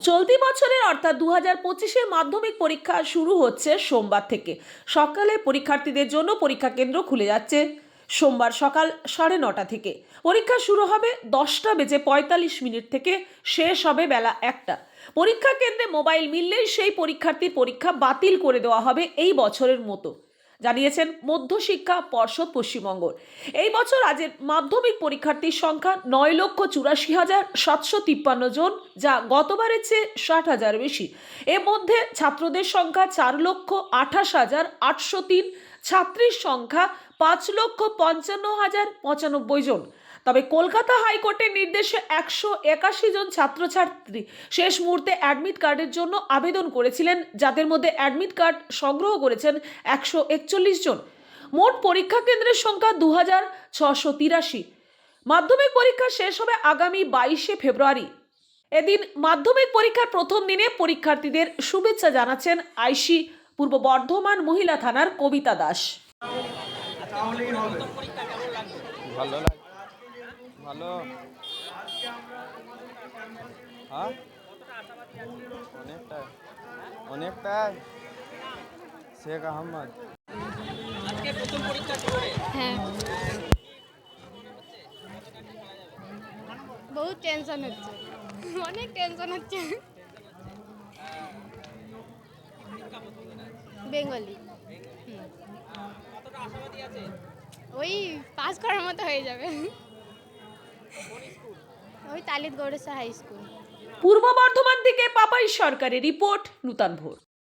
চলতি বছরের অর্থাৎ দু হাজার মাধ্যমিক পরীক্ষা শুরু হচ্ছে সোমবার থেকে। সকালে পরীক্ষার্থীদের জন্য পরীক্ষা কেন্দ্র খুলে যাচ্ছে সোমবার সকাল সাড়ে নটা থেকে। পরীক্ষা শুরু হবে দশটা বেজে পঁয়তাল্লিশ মিনিট থেকে, শেষ হবে বেলা একটা। পরীক্ষা কেন্দ্রে মোবাইল মিললেই সেই পরীক্ষার্থীর পরীক্ষা বাতিল করে দেওয়া হবে এই বছরের মতো। জানিয়েছেন মধ্যশিক্ষা পর্ষদ পশ্চিমবঙ্গ এই বছর আজের মাধ্যমিক পরীক্ষার্থীর সংখ্যা নয় লক্ষ চুরাশি হাজার সাতশো তিপ্পান্ন জন, যা গতবারের চেয়ে ষাট হাজার বেশি। এর মধ্যে ছাত্রদের সংখ্যা চার লক্ষ আঠাশ হাজার আটশো তিন, ছাত্রীর সংখ্যা পাঁচ লক্ষ পঞ্চান্ন হাজার পঁচানব্বই জন। তবে কলকাতা হাইকোর্টের নির্দেশে একশো একাশি জন ছাত্রছাত্রী শেষ মুহূর্তে অ্যাডমিট কার্ডের জন্য আবেদন করেছিলেন যাদের মধ্যে অ্যাডমিট কার্ড সংগ্রহ করেছেন একশো একচল্লিশ জন। মোট পরীক্ষা কেন্দ্রের সংখ্যা দু হাজার ছশো তিরাশি। মাধ্যমিক পরীক্ষা শেষ হবে আগামী বাইশে ফেব্রুয়ারি। এদিন মাধ্যমিক পরীক্ষার প্রথম দিনে পরীক্ষার্থীদের শুভেচ্ছা জানাচ্ছেন আইসি পূর্ব বর্ধমান মহিলা থানার কবিতা দাস। ভালো লাগ। ভালো। হ্যাঁ? অনেকটাই। অনেকটাই। শেখ আহমদ। হ্যাঁ। বহুত টেনশন হচ্ছে। অনেক টেনশন হচ্ছে। বেঙ্গলি। ওই পাস করার মতো হয়ে যাবে। ওই তালিত হাই স্কুল। পূর্ব বর্ধমান থেকে পাপাই সরকারের রিপোর্ট নূতন ভোর।